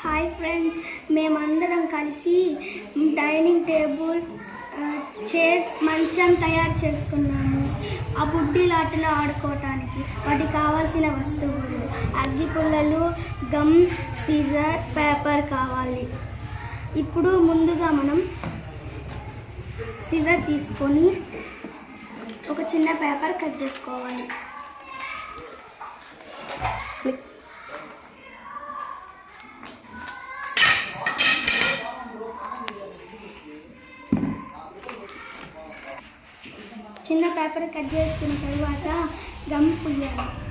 Hi friends మేమందరం కలిసి dining table chairs మంచం తయారు చేసుకున్నాము. ఆ బుడ్డిలాటలో ఆడుకోవటానికి వాటికి కావాల్సిన వస్తువులు అగ్గి పుల్లలు గమ్ సీజర్ పేపర్ కావాలి. ఇప్పుడు ముందుగా మనం సీజర్ తీసుకొని ఒక చిన్న పేపర్ కట్ చేసుకోవాలి. చిన్న పేపర్ కట్ చేసుకున్న తర్వాత గమ్ పుయ్యాలి.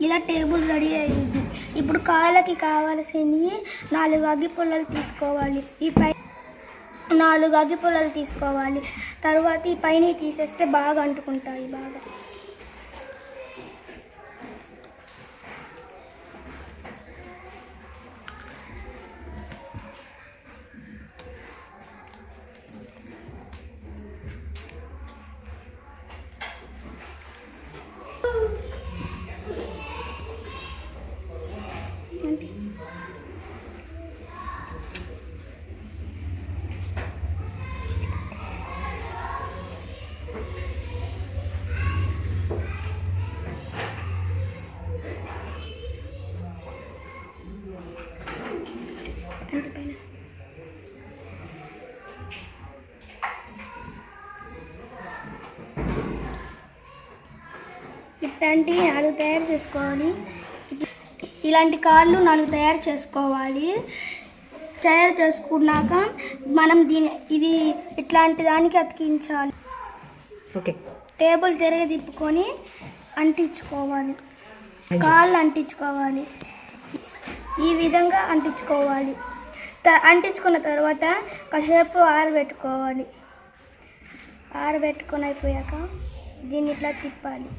ఇలా టేబుల్ రెడీ అయ్యింది. ఇప్పుడు కాళ్ళకి కావలసినవి నాలుగు అగ్గి పుల్లలు తీసుకోవాలి. ఈ పై నాలుగు అగ్గి పుల్లలు తీసుకోవాలి. తర్వాత ఈ పైన తీసేస్తే బాగా అంటుకుంటాయి బాగా. అంటే పైన ఇట్లాంటి నాలుగు తయారు చేసుకోవాలి. ఇలాంటి కార్లు నాలుగు తయారు చేసుకోవాలి. తయారు చేసుకున్నాక మనం దీని ఇది ఇట్లాంటి దానికి అతికించాలి. ఓకే. టేబుల్ తిరిగి తిప్పుకొని అంటించుకోవాలి. కాళ్ళు అంటించుకోవాలి. ఈ విధంగా అంటించుకోవాలి. అంటించుకున్న తర్వాత కాసేపు ఆరబెట్టుకోవాలి. ఆరబెట్టుకొని అయిపోయాక దీన్ని ఇట్లా తిప్పాలి.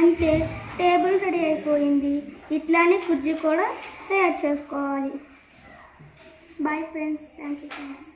అంతే టేబుల్ రెడీ అయిపోయింది. ఇట్లానే కుర్జీ కూడా తయారు చేసుకోవాలి. Boy friends thank you friends